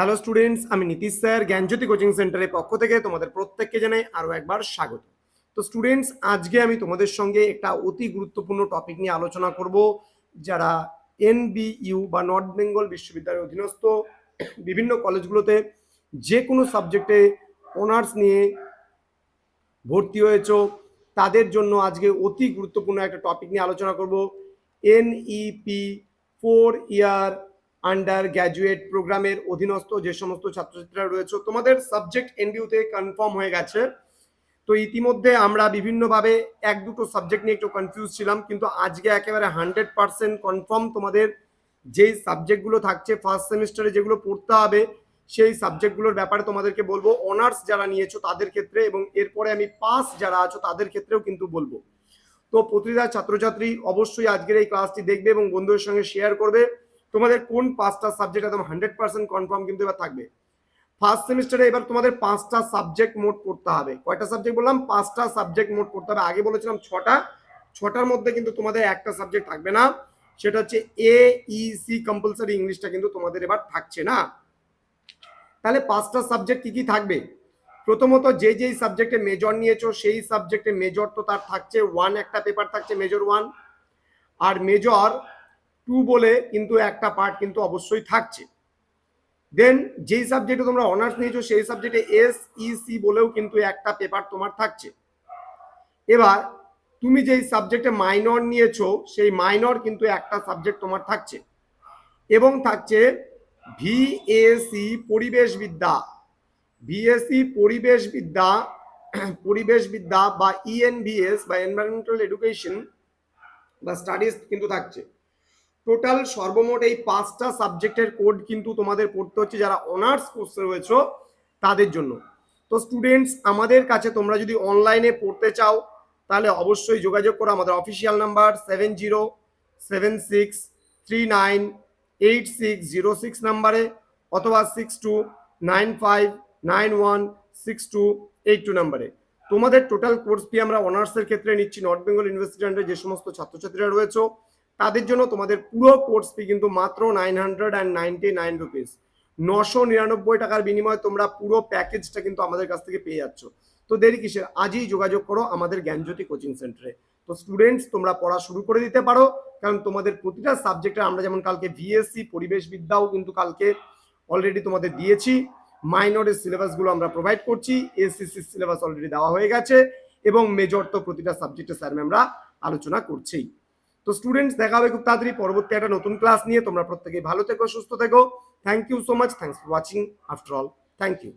Hello students আমি Nitish sir, জ্ঞানজ্যোতি coaching সেন্টারের পক্ষ থেকে তোমাদের প্রত্যেককে জানাই আরও একবার স্বাগত। তো স্টুডেন্টস আজকে আমি তোমাদের সঙ্গে একটা অতি গুরুত্বপূর্ণ টপিক নিয়ে আলোচনা করব, যারা এনবিইউ বা নর্থ বেঙ্গল বিশ্ববিদ্যালয়ের অধীনস্থ বিভিন্ন কলেজগুলোতে যে কোনো সাবজেক্টে অনার্স নিয়ে ভর্তি হয়েছো, তাদের জন্য আজকে অতি গুরুত্বপূর্ণ একটা টপিক নিয়ে আলোচনা করব। NEP four year undergraduate প্রোগ্রামের অধীনস্থ যে সমস্ত ছাত্রছাত্রীরা রয়েছে, তোমাদের সাবজেক্ট এনবিউতে কনফার্ম হয়ে গেছে। তো ইতিমধ্যে আমরা বিভিন্নভাবে এক দুটো সাবজেক্ট নিয়ে একটু কনফিউজ ছিলাম, কিন্তু আজকে একেবারে হান্ড্রেড পার্সেন্ট কনফার্ম তোমাদের যেই সাবজেক্টগুলো থাকছে ফার্স্ট সেমিস্টারে যেগুলো পড়তে হবে, সেই সাবজেক্টগুলোর ব্যাপারে তোমাদেরকে বলব। অনার্স যারা নিয়েছো তাদের ক্ষেত্রে এবং এরপরে আমি পাস যারা আছো তাদের ক্ষেত্রেও কিন্তু বলব। তো প্রতিটা ছাত্রছাত্রী অবশ্যই আজকের এই ক্লাসটি দেখবে এবং বন্ধুদের সঙ্গে শেয়ার করবে। তোমাদের কোন পাঁচটা সাবজেক্ট একদম হান্ড্রেড পার্সেন্ট কনফার্ম কিন্তু এবার থাকবে। ফার্স্ট সেমিস্টারে এবার তোমাদের পাঁচটা সাবজেক্ট মোট পড়তে হবে। কয়টা সাবজেক্ট বললাম? পাঁচটা সাবজেক্ট মোট পড়তে হবে। আগে বলেছিলাম ছটা। ছটার মধ্যে কিন্তু তোমাদের একটা সাবজেক্ট থাকবে না। সেটা হচ্ছে এ ইসি কম্পালসারি ইংলিশটা কিন্তু তোমাদের এবার থাকছে না। তাহলে পাঁচটা সাবজেক্ট কি কি থাকবে? প্রথমত যে যেই সাবজেক্টে মেজর নিয়েছো, সেই সাবজেক্টে মেজর তো তার থাকছে ওয়ান একটা পেপার থাকছে মেজর ওয়ান আর মেজর টু বলে কিন্তু একটা পার্ট কিন্তু অবশ্যই থাকছে। দেন যেই সাবজেক্টে তোমরা অনার্স নিয়েছো, সেই সাবজেক্টে এস ইসি বলেও কিন্তু একটা পেপার তোমার থাকছে। এবার তুমি যেই সাবজেক্টে মাইনর নিয়েছো, সেই মাইনর কিন্তু একটা সাবজেক্ট তোমার থাকছে। এবং থাকছে ভিএসি পরিবেশবিদ্যা ভিএসসি পরিবেশবিদ্যা পরিবেশবিদ্যা বা E ইএনভিএস বা এনভায়রনমেন্টাল এডুকেশন বা স্টাডিজ কিন্তু থাকছে। টোটাল সর্বমোট এই পাঁচটা সাবজেক্টের কোড কিন্তু তোমাদের পড়তে হচ্ছে যারা অনার্স কোর্সে রয়েছে, তাদের জন্য। তো স্টুডেন্টস আমাদের কাছে তোমরা যদি অনলাইনে পড়তে চাও, তাহলে অবশ্যই যোগাযোগ করো। আমাদের official number seven zero seven six three nine eight six zero six নাম্বারে অথবা six two nine five nine one six two eight two নাম্বারে তোমাদের টোটাল কোর্স ফি আমরা অনার্সের ক্ষেত্রে নিচ্ছি। নর্থ বেঙ্গল ইউনিভার্সিটি আন্ডারে যে সমস্ত ছাত্রছাত্রীরা রয়েছে তাদের জন্য তোমাদের পুরো কোর্স ফি কিন্তু মাত্র nine hundred and ninety nine rupees নশো নিরানব্বই টাকার বিনিময়ে তোমরা পুরো প্যাকেজটা কিন্তু আমাদের কাছ থেকে পেয়ে যাচ্ছ। তো দেরি কিসের? আজই যোগাযোগ করো আমাদের জ্ঞানজ্যোতি কোচিং সেন্টারে তো স্টুডেন্টস তোমরা পড়া শুরু করে দিতে পারো, কারণ তোমাদের প্রতিটা সাবজেক্টে আমরা যেমন কালকে ভিএসসি পরিবেশবিদ্যাও কিন্তু কালকে অলরেডি তোমাদের দিয়েছি। মাইনরের সিলেবাসগুলো আমরা প্রোভাইড করছি এসিসি সিলেবাস অলরেডি দেওয়া হয়ে গেছে, এবং মেজর তো প্রতিটা সাবজেক্টে স্যার ম্যামরা আলোচনা করছেই। তো স্টুডেন্টস দেখা হবে খুব তাড়াতাড়ি। পরবর্তী একটা নতুন ক্লাস নিয়ে। তোমরা প্রত্যেকে ভালো থেকো, সুস্থ থেকো। Thank you so much thanks for watching after all thank you